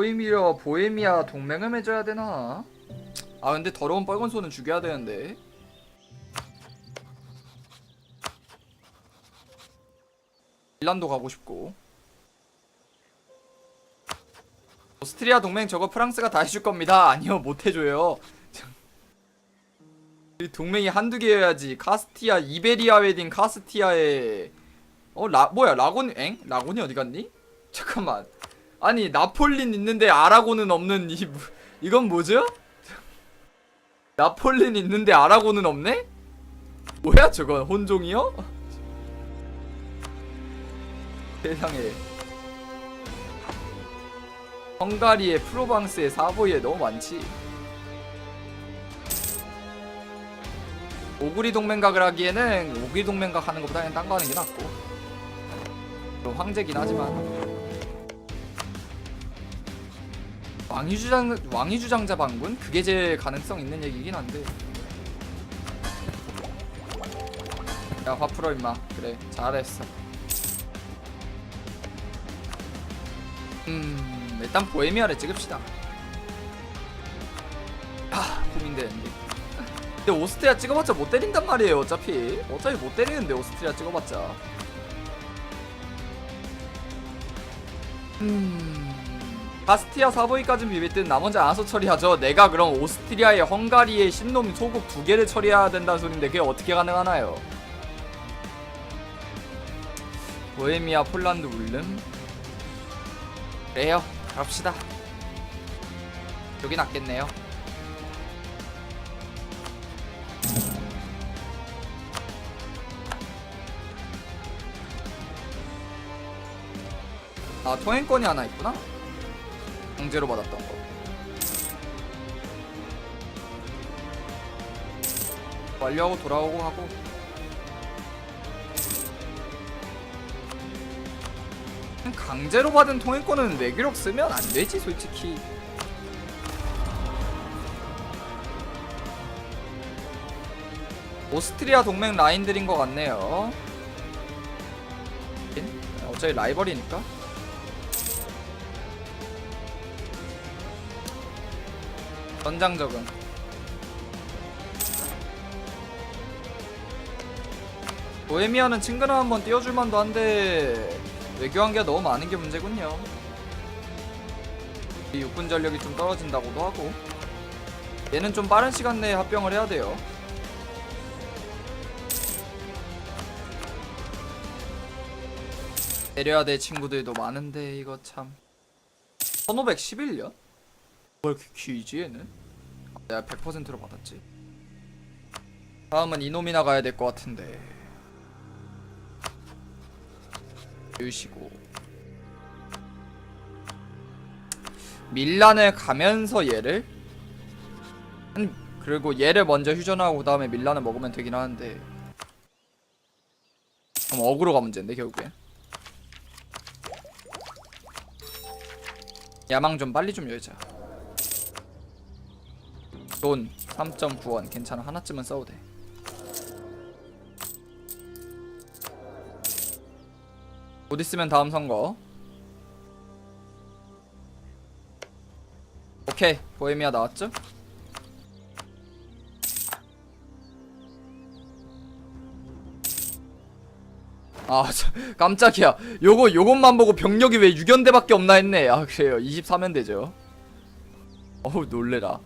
오히려 보헤미아 동맹을 맺어야 되나? 아 근데 더러운 빨간 소는 죽여야 되는데. 핀란도 가고 싶고. 오스트리아 동맹 저거 프랑스가 다 해줄 겁니다. 아니요 못 해줘요. 이 동맹이 한두 개여야지. 카스티아 이베리아 웨딩 카스티아에. 어라 뭐야 라곤 엥? 라곤이 어디 갔니? 잠깐만 아니 나폴린 있는데 아라곤은 없는 이 뭐- 이건 뭐죠? 나폴린 있는데 아라곤은 없네? 뭐야 저건? 혼종이요? 세상에. 헝가리에 프로방스에 사보이에 너무 많지. 오구리 동맹각을 하기에는 오구리 동맹각 하는 것보다 그냥 딴 거 하는 게 낫고. 좀 황제긴 하지만 왕위 주장 왕위 주장자 반군? 그게 제일 가능성 있는 얘기긴 한데. 야 화 풀어 임마. 그래 잘했어. 음 일단 보헤미아를 찍읍시다. 아 고민되는데 근데 오스트리아 찍어봤자 못 때린단 말이에요 어차피. 어차피 못 때리는데 오스트리아 찍어봤자. 음 바스티아 사보이까진 비빌 듯 나머지 알아서 처리하죠. 내가 그럼 오스트리아의 헝가리의 신놈 소국 두 개를 처리해야 된다는 소린데 그게 어떻게 가능하나요? 보헤미아 폴란드 울름? 그래요. 갑시다. 여기 낫겠네요. 아 통행권이 하나 있구나 강제로 받았던 거. 완료하고 돌아오고 하고. 강제로 받은 통행권은 내기록 쓰면 안 되지 솔직히. 오스트리아 동맹 라인들인 것 같네요. 어차피 라이벌이니까 전장 적응 보헤미아는 친근함 한번 띄워줄 만도 한데 외교관계가 너무 많은 게 문제군요 이 육군 전력이 좀 떨어진다고도 하고 얘는 좀 빠른 시간 내에 합병을 해야 돼요 데려야 될 친구들도 많은데 이거 참 1511년? 뭘 이렇게 길지 얘는? 내가 100%로 받았지. 다음은 이놈이나 가야 될 것 같은데. 유시고. 밀란을 가면서 얘를? 한- 그리고 얘를 먼저 휴전하고 그 다음에 밀란을 먹으면 되긴 하는데. 그럼 어그로가 문제인데 결국엔? 야망 좀 빨리 좀 열자 돈 3.9원. 괜찮아. 하나쯤은 써도 돼. 곧 있으면 다음 선거. 오케이. 보헤미아 나왔죠? 아 저, 깜짝이야. 요거 요것만 보고 병력이 왜 6연대밖에 없나 했네. 아 그래요. 23면 되죠. 어우 놀래라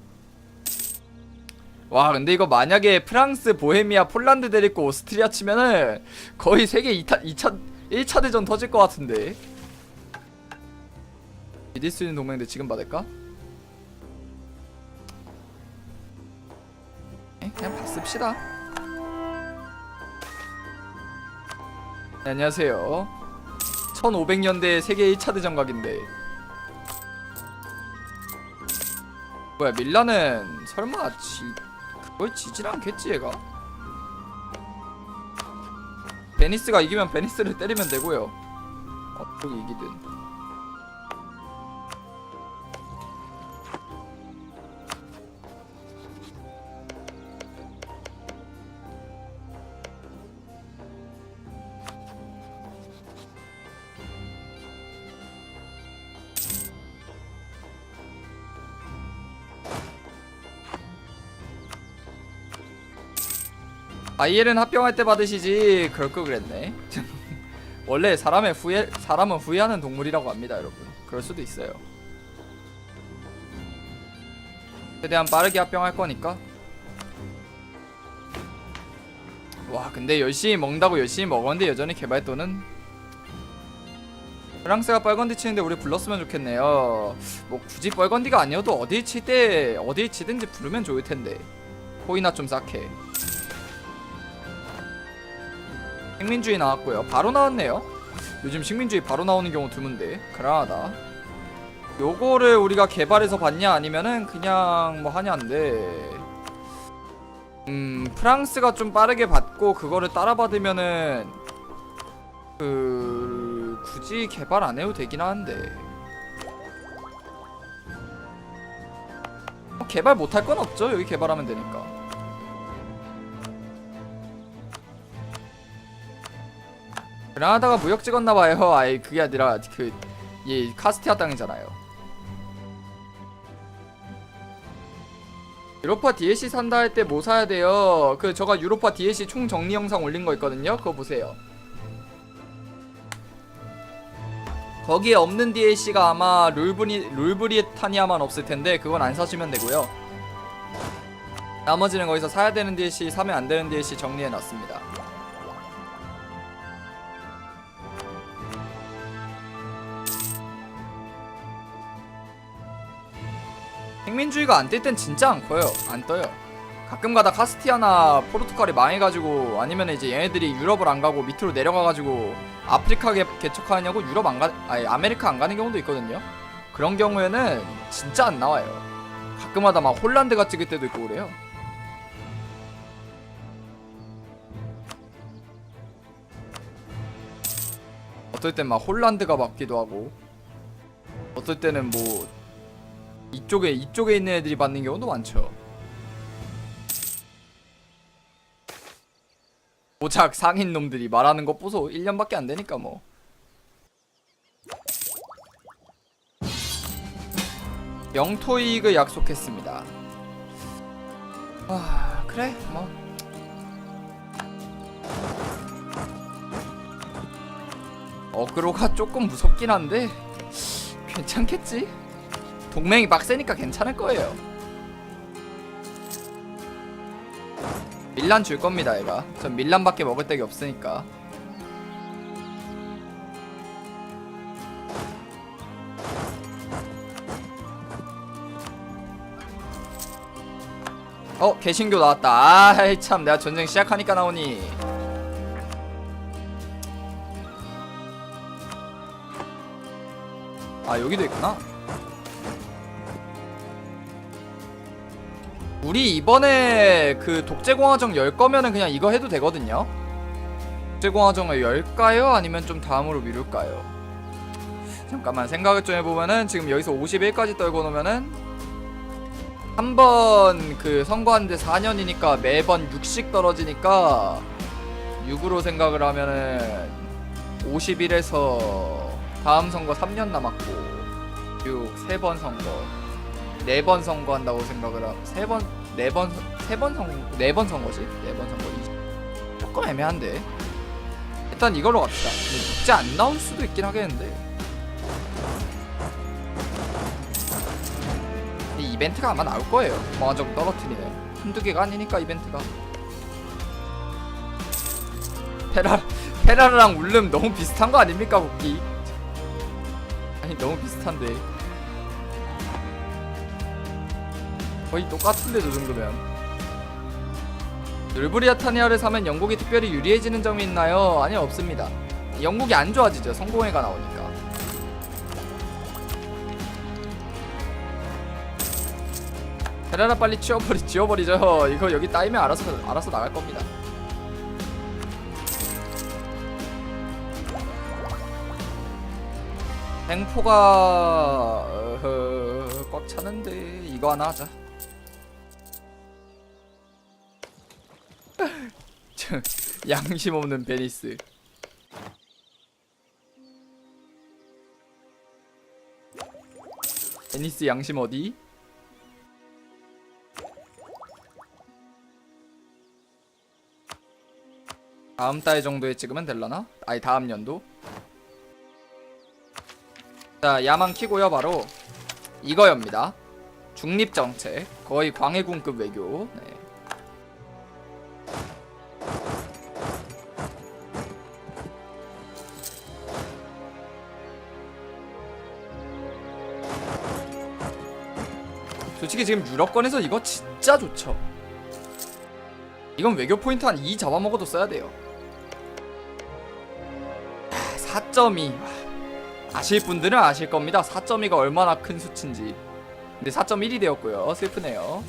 와 근데 이거 만약에 프랑스, 보헤미아, 폴란드 데리고 오스트리아 치면은 거의 세계 2차, 2차 1차 대전 터질 것 같은데 믿을 수 있는 동맹들 지금 받을까? 에? 그냥 받습시다 네, 안녕하세요 1500년대 세계 1차 대전 각인데 뭐야 밀라는 설마 지 그걸 지질 않겠지 얘가? 베니스가 이기면 베니스를 때리면 되고요. 어떻게 이기든 IL은 합병할 때 받으시지. 그럴 걸 그랬네. 원래 사람의 후회 사람은 후회하는 동물이라고 합니다 여러분. 그럴 수도 있어요. 최대한 빠르게 합병할 거니까. 와 근데 열심히 먹는다고 열심히 먹었는데 여전히 개발도는? 프랑스가 뻘건디 치는데 우리 불렀으면 좋겠네요. 뭐 굳이 뻘건디가 아니어도 어딜 칠때 어딜 치든지 부르면 좋을 텐데. 코이나 좀 쌓게 식민주의 나왔고요. 바로 나왔네요. 요즘 식민주의 바로 나오는 경우 드문데. 그라하다. 요거를 우리가 개발해서 받냐 아니면은 그냥 뭐 하냐인데. 음 프랑스가 좀 빠르게 받고 그거를 따라 받으면은 그 굳이 개발 안 해도 되긴 하는데. 뭐 개발 못할 건 없죠. 여기 개발하면 되니까 그라나다가 무역 찍었나봐요 아이 그게 아니라 그이 카스티아 땅이잖아요 유로파 DLC 산다 할 때 뭐 사야 돼요? 그 저가 유로파 DLC 총 정리 영상 올린 거 있거든요. 그거 보세요. 거기에 없는 DLC가 아마 룰브리 룰브리타니아만 없을 텐데 그건 안 사시면 되고요. 나머지는 거기서 사야 되는 DLC, 사면 안 되는 DLC 정리해 놨습니다. 식민주의가 안 뜰 땐 진짜 안 커요. 안 떠요. 가끔가다 카스티아나 포르투갈이 망해가지고 아니면 이제 얘네들이 유럽을 안 가고 밑으로 내려가가지고 아프리카에 개척하냐고 유럽 안 가, 아니 아메리카 안 가는 경우도 있거든요. 그런 경우에는 진짜 안 나와요. 가끔가다 막 홀란드가 찍을 때도 있고 그래요. 어떨 땐 막 홀란드가 맞기도 하고 어떨 때는 뭐 이쪽에 이쪽에 있는 애들이 받는 경우도 많죠. 고작 상인 놈들이 말하는 것 보소 1년밖에 안 되니까 뭐. 영토 이익을 약속했습니다. 아 그래 뭐. 어그로가 조금 무섭긴 한데 괜찮겠지? 동맹이 빡세니까 괜찮을 거예요. 밀란 줄 겁니다, 얘가. 전 밀란밖에 먹을 데가 없으니까. 어, 개신교 나왔다. 아이 참, 내가 전쟁 시작하니까 나오니. 아, 여기도 있구나. 우리 이번에 그 독재공화정 열 거면은 그냥 이거 해도 되거든요. 독재공화정을 열까요? 아니면 좀 다음으로 미룰까요? 잠깐만 생각을 좀 해보면은 지금 여기서 51까지 떨고 놓으면은 한 번 그 선거하는데 4년이니까 매번 6씩 떨어지니까 6으로 생각을 하면은 51에서 다음 선거 3년 남았고 6 3번 선거 네 번 선거한다고 생각을 하. 세 번, 네 번, 세 번 선, 네 번 선거지? 네 번 선거. 이- 조금 애매한데. 일단 이걸로 갑시다. 근데 육제 안 나올 수도 있긴 하겠는데. 이 이벤트가 아마 나올 거예요. 공화정 떨어뜨리네. 한두 개가 아니니까 이벤트가. 페라 페라르랑 울름 너무 비슷한 거 아닙니까, 국기? 아니 너무 비슷한데. 거의 똑같은데 저 정도면. 늘브리아 타니아를 사면 영국이 특별히 유리해지는 점이 있나요? 아니요 없습니다. 영국이 안 좋아지죠 성공회가 나오니까. 테라라 빨리 치워버리 지워버리죠. 이거 여기 따이면 알아서 알아서 나갈 겁니다. 탱포가 어허, 꽉 차는데 이거 하나 하자 저, 양심 없는 베니스. 베니스 양심 어디? 다음 달 정도에 찍으면 될라나? 아니 다음 연도 자 야망 키고요 바로 이거엽니다 중립정책 거의 광해군급 외교 네. 솔직히 지금 유럽권에서 이거 진짜 좋죠. 이건 외교 포인트 한 2 잡아먹어도 써야 돼요. 4.2 아실 분들은 아실 겁니다. 4.2가 얼마나 큰 수치인지. 근데 4.1이 되었고요. 슬프네요.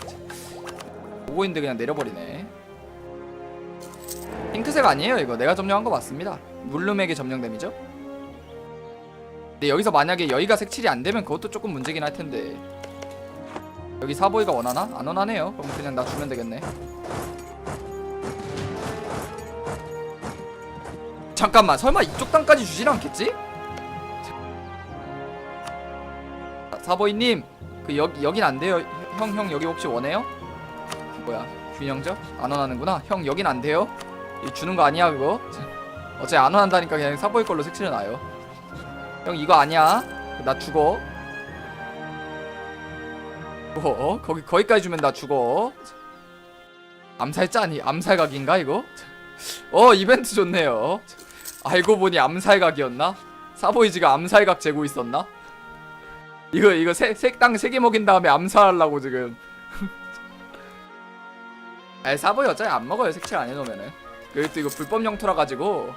오고인데 그냥 내려버리네. 핑크색 아니에요 이거. 내가 점령한 거 맞습니다. 물룸에게 점령됨이죠? 근데 여기서 만약에 여기가 색칠이 안 되면 그것도 조금 문제긴 할 텐데 여기 사보이가 원하나? 안 원하네요 그럼 그냥 나 주면 되겠네 잠깐만 설마 이쪽 땅까지 주진 않겠지? 자, 사보이님 그 여기 여긴 안 돼요 형형 여기 혹시 원해요? 뭐야 균형적? 안 원하는구나 형 여긴 안 돼요 이거 주는 거 아니야 그거? 어차피 안 원한다니까 그냥 사보이 걸로 색칠해놔요 형 이거 아니야 나 죽어 뭐 거기 거기까지 주면 나 죽어. 암살자 아니 암살각인가 이거? 어 이벤트 좋네요. 알고 보니 암살각이었나? 사보이즈가 암살각 재고 있었나? 이거 이거 세, 세개 먹인 다음에 암살하려고 지금. 아니 사보이 어차피 안 먹어요 색칠 안 해놓으면은. 그리고 또 이거 불법 영토라 가지고.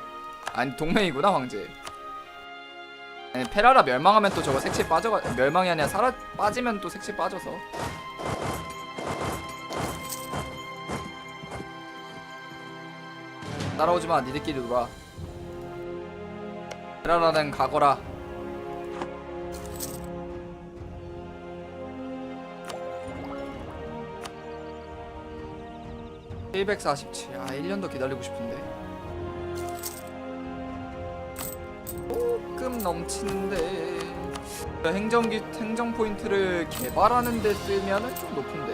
아니 동맹이구나 황제 아니 페라라 멸망하면 또 저거 색칠 빠져가 멸망이 아니라 사라 빠지면 또 색칠 빠져서 따라오지마 니들끼리 놀아 페라라는 가거라 147. 아, 1년 더 기다리고 싶은데. 넘치는데. 행정기 행정 포인트를 개발하는 데 쓰면은 좀 높은데.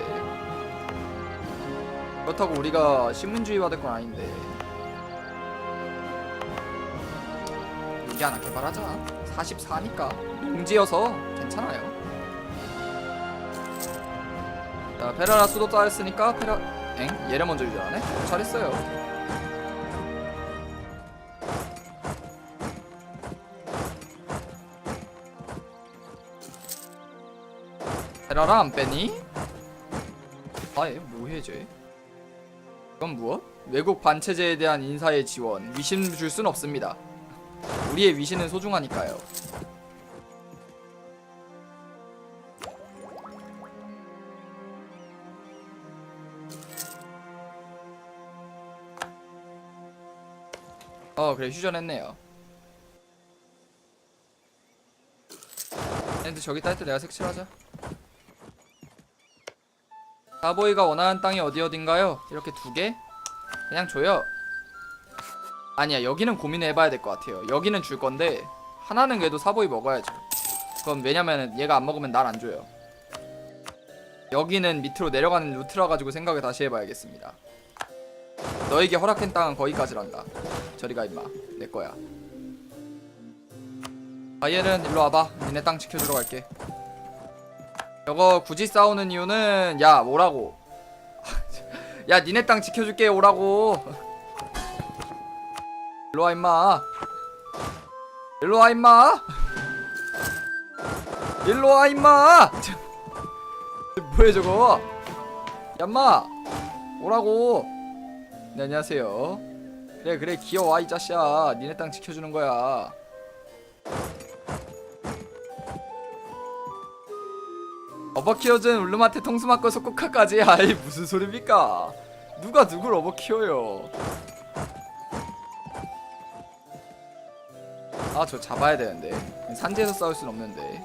그렇다고 우리가 신문주의 받을 건 아닌데. 여기 하나 개발하자. 44니까 농지여서 괜찮아요. 자, 페라라 수도 따했으니까 페라 엥? 얘를 먼저 유지하네? 잘했어요. 페라라 안 빼니? 아예 뭐해 쟤? 이건 무엇? 외국 반체제에 대한 인사의 지원 위신 줄 순 없습니다. 우리의 위신은 소중하니까요. 어 그래 휴전했네요 근데 저기 딸때 내가 색칠하자 사보이가 원하는 땅이 어디 어딘가요? 이렇게 두 개? 그냥 줘요. 아니야 여기는 고민해봐야 될 것 같아요. 여기는 줄 건데 하나는 그래도 사보이 먹어야죠. 그건 왜냐면 얘가 안 먹으면 날 안 줘요. 여기는 밑으로 내려가는 루트라 가지고 생각을 다시 해봐야겠습니다. 너에게 허락한 땅은 거기까지란다. 저리가 임마. 내 거야. 바이엘은 일로 와봐. 니네 땅 지켜주러 갈게 저거 굳이 싸우는 이유는 야 오라고? 야 니네 땅 지켜줄게 오라고. 일로 와 임마. 일로 와 임마. 일로 와 임마. 뭐야 저거? 얌마. 오라고. 네 안녕하세요. 그래 그래 귀여워 이 자식아. 니네 땅 지켜주는 거야 어버키워준 울름한테 통수 맞고 속국화까지. 아이 무슨 소리입니까? 누가 누굴 어버키워요? 아 저 잡아야 되는데. 산지에서 싸울 순 없는데.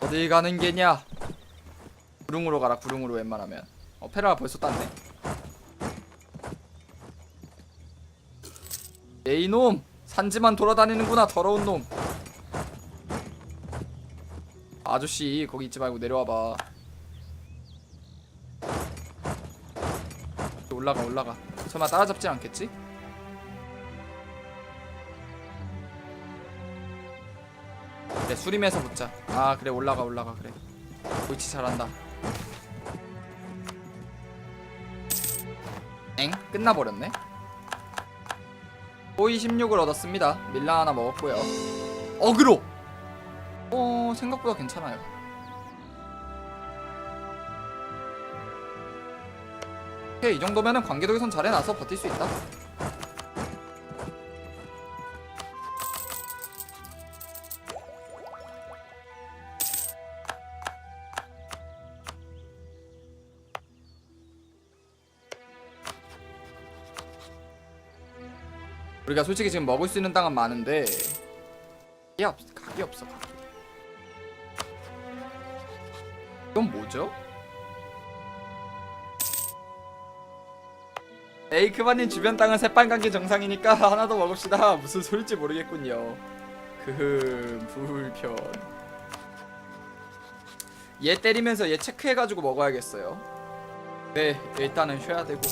어디 가는 게냐? 구릉으로 가라 구릉으로 웬만하면. 어 페라가 벌써 땄네. 에이놈! 산지만 돌아다니는구나 더러운 놈 아저씨 거기 있지 말고 내려와봐. 올라가 올라가. 설마 따라잡지 않겠지? 그래 수림해서 붙자. 아 그래 올라가 올라가 그래. 위치 잘한다. 엥? 끝나버렸네? 호이 16을 얻었습니다. 밀라 하나 먹었고요. 어그로 어 생각보다 괜찮아요. 오케이 이 정도면은 관계도에선 잘해놔서 버틸 수 있다. 우리가 솔직히 지금 먹을 수 있는 땅은 많은데 각이 없 각이 없어. 각 이 이건 뭐죠? 에이 그만님 주변 땅은 새빨간 게 정상이니까 하나 더 먹읍시다. 무슨 소리인지 모르겠군요. 그 불편. 얘 때리면서 얘 체크해가지고 먹어야겠어요. 네 일단은 쉬어야 되고.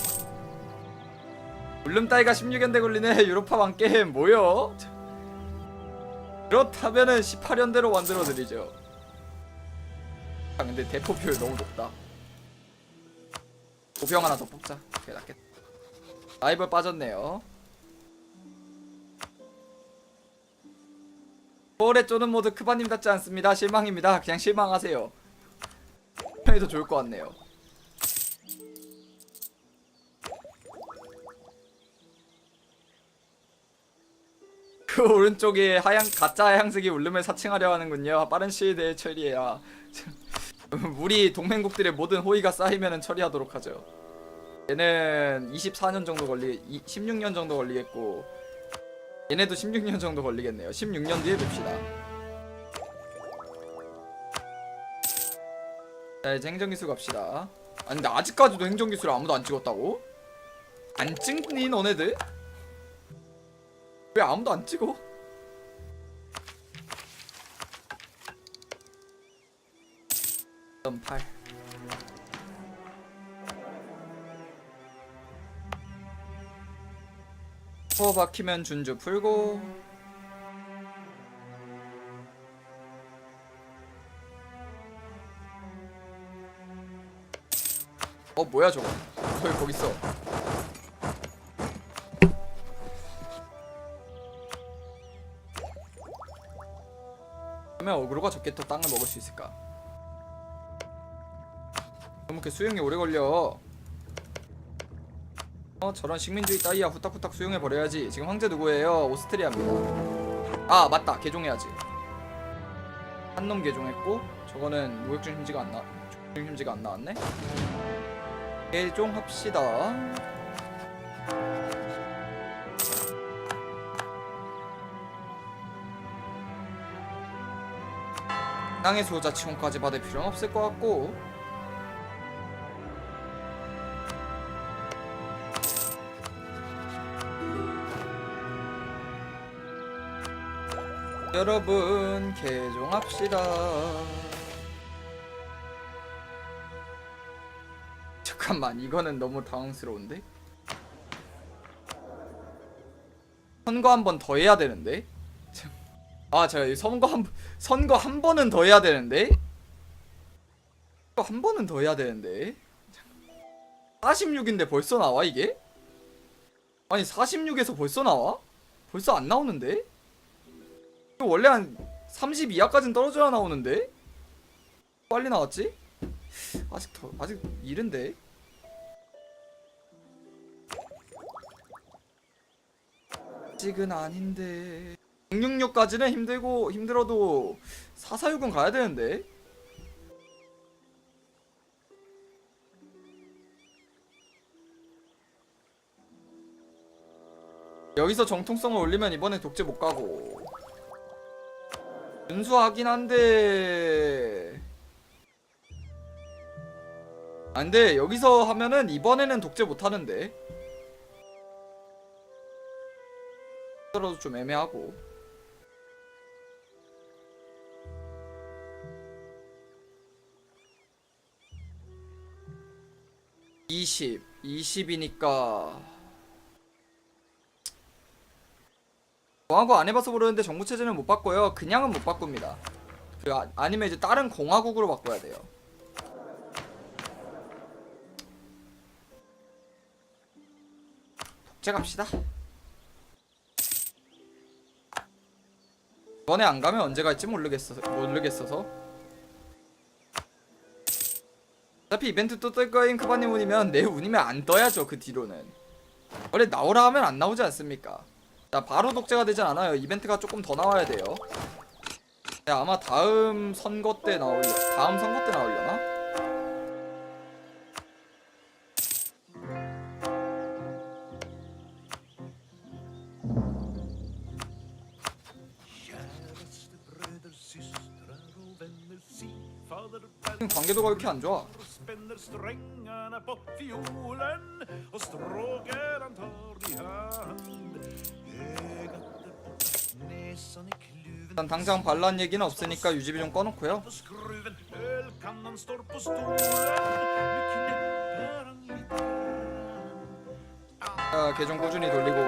울름 따위가 16연대 걸리네. 유로파 왕게임 뭐요? 그렇다면은 18연대로 만들어 드리죠 아 근데 대포표율 너무 높다. 보병 하나 더 뽑자. 그게 낫겠다. 라이벌 빠졌네요. 볼에 쪼는 모드 크바님 같지 않습니다. 실망입니다. 그냥 실망하세요. 더 좋을 것 같네요. 그 오른쪽에 하얀 가짜 하얀색이 울름을 사칭하려 하는군요. 빠른 시일 내에 처리해야. 우리 동맹국들의 모든 호의가 쌓이면 처리하도록 하죠. 얘는 24년 정도 걸리, 이- 16년 정도 걸리겠고, 얘네도 16년 정도 걸리겠네요. 16년 뒤에 봅시다. 자 이제 행정기술 갑시다. 아니 근데 아직까지도 행정기술 아무도 안 찍었다고? 안 찍니 너네들? 왜 아무도 안 찍어? 팔. 호 박히면 준주 풀고. 어 뭐야 저거? 거기 거기 있어. 그러면 어그로가 적게 더 땅을 먹을 수 있을까? 이렇게 수용이 오래 걸려. 어 저런 식민주의 따위야 후딱후딱 수용해 버려야지. 지금 황제 누구예요? 오스트리아입니다. 아 맞다 개종해야지. 한 놈 개종했고 저거는 무역 중 심지가 안 나. 중심지가 안 나왔네. 개종합시다. 땅의 수호자 지원까지 받을 필요는 없을 것 같고 여러분 개종합시다. 잠깐만 이거는 너무 당황스러운데? 선거 한 번 더 해야 되는데? 아 제가 이 선거 한 선거 한 번은 더 해야 되는데? 한 번은 더 해야 되는데? 46인데 벌써 나와 이게? 아니 46에서 벌써 나와? 벌써 안 나오는데? 원래 한30 이하까지는 떨어져야 나오는데? 빨리 나왔지? 아직 더 아직 이른데? 아직은 아닌데 666까지는 힘들고 힘들어도 446은 가야 되는데 여기서 정통성을 올리면 이번에 독재 못 가고 준수하긴 한데. 안돼 여기서 하면은 이번에는 독재 못 하는데. 떨어도 좀 애매하고. 20 20이니까 공화국 안 해봐서 모르는데 정부 체제는 못 바꿔요. 그냥은 못 바꿉니다. 그 아, 아니면 이제 다른 공화국으로 바꿔야 돼요. 독재 갑시다. 이번에 안 가면 언제 갈지 모르겠어 모르겠어서. 어차피 이벤트 또 뜰 거인 크바님 운이면 내 운이면 안 떠야죠 그 뒤로는. 원래 나오라 하면 안 나오지 않습니까 자 바로 독재가 되진 않아요. 이벤트가 조금 더 나와야 돼요. 네, 아마 다음 선거 때 나올려 다음 선거 때 나오려나? 지금 관계도가 왜 이렇게 안 좋아 spänner strängarna på fiolen och strågar han tar i hand. Ögat är borta, näsan är kluven 일단 당장 반란 얘기는 없으니까 유지비 좀 꺼놓고요 på skruven, ölkannan står på stolen. Nu knäpper han lite grann. 자 계정 꾸준히 돌리고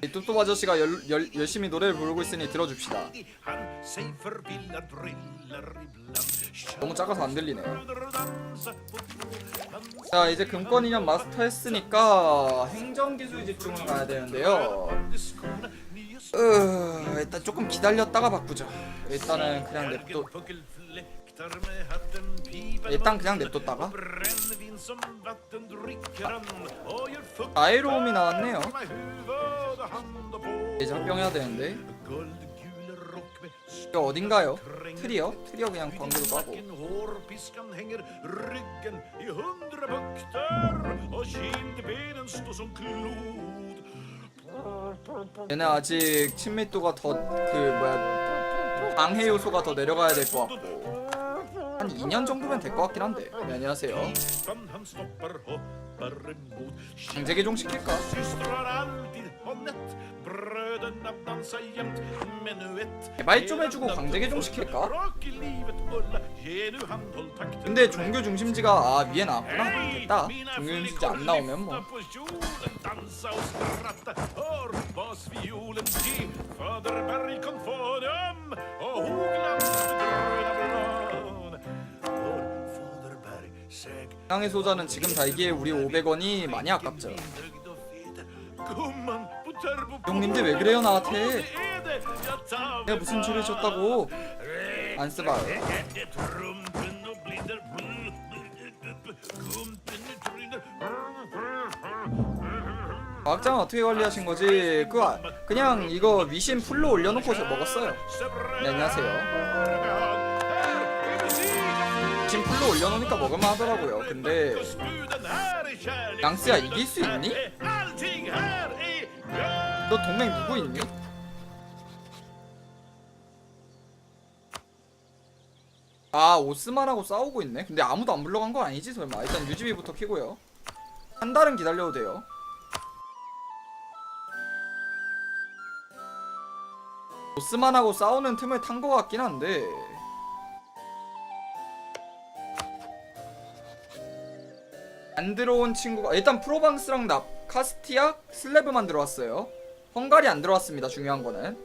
이 뚜뚜 아저씨가 열, 열, 열심히 노래를 부르고 있으니 들어줍시다 Han 너무 작아서 안 들리네요 자 이제 금권 인연 마스터 했으니까 행정기술 집중을 가야 되는데요 으, 일단 조금 기다렸다가 바꾸죠 일단은 그냥 냅둬 일단 그냥 냅뒀다가 fukt 아이로움이 나왔네요 이제 합병해야 되는데 이거 어딘가요? 트리어? 트리어 그냥 관계도 까고 얘네 아직 친밀도가 더 그 뭐야 방해 요소가 더 내려가야 될 것 같고 한 2년 정도면 될 것 같긴 한데 네, 안녕하세요 Emot 강제 개종 시킬까? 개발 좀 해주고 강제 개종 시킬까? Ge nu handhålltakten 근데 종교 중심지가 아 위에 나왔구나 됐다 종교 중심지 안 나오면 뭐 향의 소자는 지금 달기에 우리 500원이 많이 아깝죠. 형님들 왜 그래요 나한테? 내가 무슨 죄를 졌다고? 안 tryner 과학장은 어떻게 관리하신 거지? 그 아- 그냥 이거 위신 풀로 올려놓고 저 먹었어요. 네 안녕하세요 로 올려놓으니까 먹을만 하더라고요. 근데 양스야 이길 수 있니? 너 동맹 누구 있니? 아 오스만하고 싸우고 있네? 근데 아무도 안 불러간 거 아니지 설마? 일단 유지비부터 키고요. 한 달은 기다려도 돼요. 오스만하고 싸우는 틈을 탄거 같긴 한데 안 들어온 친구가 일단 프로방스랑 납 카스티아 슬래브만 들어왔어요. 헝가리 안 들어왔습니다 중요한 거는.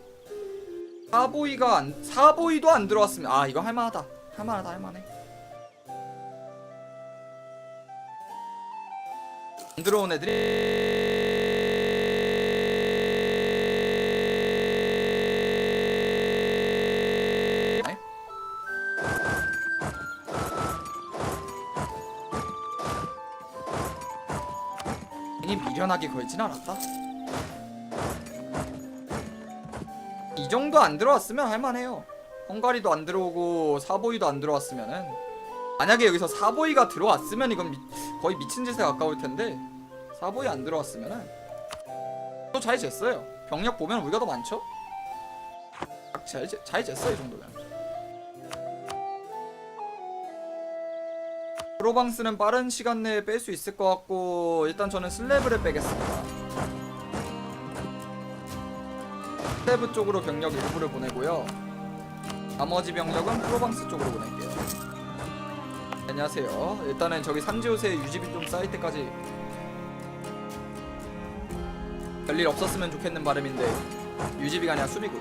사보이가 안 사보이도 안 들어왔습니다. 아 이거 할만하다. 할만하다 할만해. 안 들어온 애들이 미련하게 걸진 않았다. 이 정도 안 들어왔으면 할만해요. 헝가리도 안 들어오고 사보이도 안 들어왔으면은 만약에 여기서 사보이가 들어왔으면 이건 미- 거의 미친 짓에 가까울 텐데 사보이 안 들어왔으면은 또 잘 쟀어요. 병력 보면 우리가 더 많죠? 잘, 쟀- 잘 쟀어 이 정도면. 프로방스는 빠른 시간 내에 뺄 수 있을 것 같고 일단 저는 슬래브를 빼겠습니다. 슬래브 쪽으로 병력 일부를 보내고요. 나머지 병력은 프로방스 쪽으로 보낼게요. 안녕하세요. 일단은 저기 산지호세 유지비 좀 쌓일 때까지 별일 없었으면 좋겠는 바람인데 유지비가 아니라 수비고.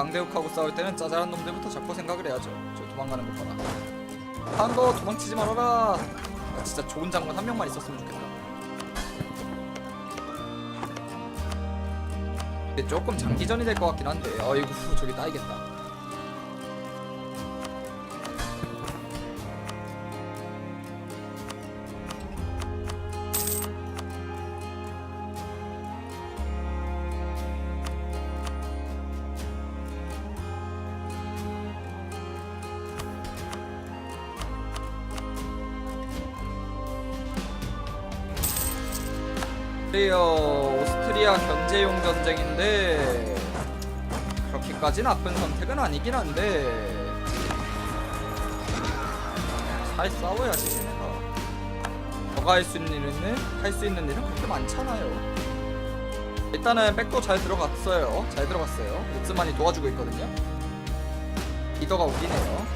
강대욱하고 싸울 때는 짜잘한 놈들부터 잡고 생각을 해야죠. 저 도망가는 거 봐라. 한거 도망치지 말아라. 아, 진짜 좋은 장군 한 명만 있었으면 좋겠다. 근데 조금 장기전이 될 것 같긴 한데 어이구 저기 따이겠다 그래요. 오스트리아 견제용 전쟁인데 그렇게까지 나쁜 선택은 아니긴 한데 잘 싸워야지 얘네가. 저가 할 수 있는 일은 할 수 있는 일은 그렇게 많잖아요. 일단은 백도 잘 들어갔어요. 잘 들어갔어요. 옥스만이 도와주고 있거든요. 리더가 우기네요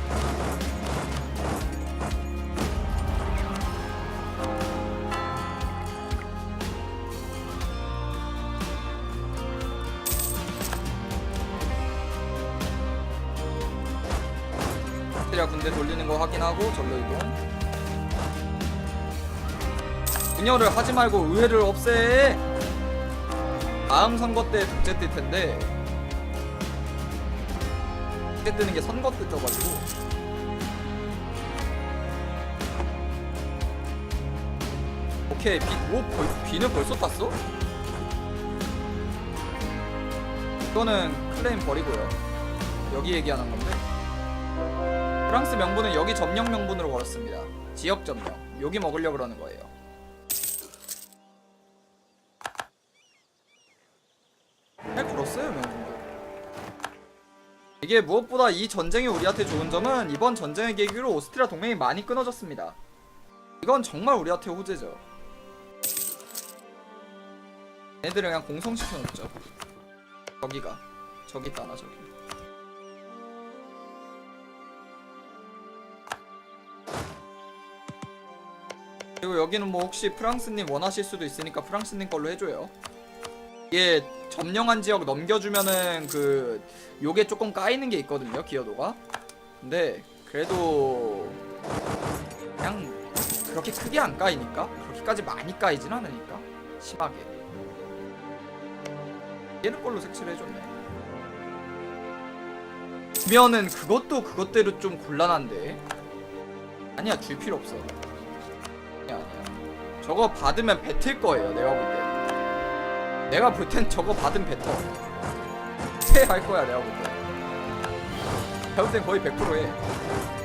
거 확인하고 절로 이동. 분열을 하지 말고 의회를 없애. 다음 선거 때 독재 뜰 텐데. 독재 뜨는 게 선거 때 떠가지고. 오케이 비, 오, 벌, 비는 벌써 땄어? 이거는 클레임 버리고요. 여기 얘기하는 건데 프랑스 명분은 여기 점령 명분으로 걸었습니다. 지역 점령. 여기 먹으려고 그러는 거예요. 잘 굴었어요, 명분도. 이게 무엇보다 이 전쟁이 우리한테 좋은 점은 이번 전쟁의 계기로 오스트리아 동맹이 많이 끊어졌습니다. 이건 정말 우리한테 호재죠. 애들을 그냥 공성시켜 놓죠. 저기가. 저기 있다 나 저기. 그리고 여기는 뭐 혹시 프랑스님 원하실 수도 있으니까 프랑스님 걸로 해줘요. 이게 점령한 지역 넘겨주면은 그 요게 조금 까이는 게 있거든요 기여도가. 근데 그래도 그냥 그렇게 크게 안 까이니까 그렇게까지 많이 까이진 않으니까 심하게. 얘는 걸로 색칠을 해줬네. 주면은 그것도 그것대로 좀 곤란한데. 아니야 줄 필요 없어. 저거 받으면 뱉을 거예요 내가 볼 때. 내가 볼 땐 저거 받으면 뱉어. 퇴할 거야 내가 볼 때. 내가 볼땐 거의 100%해.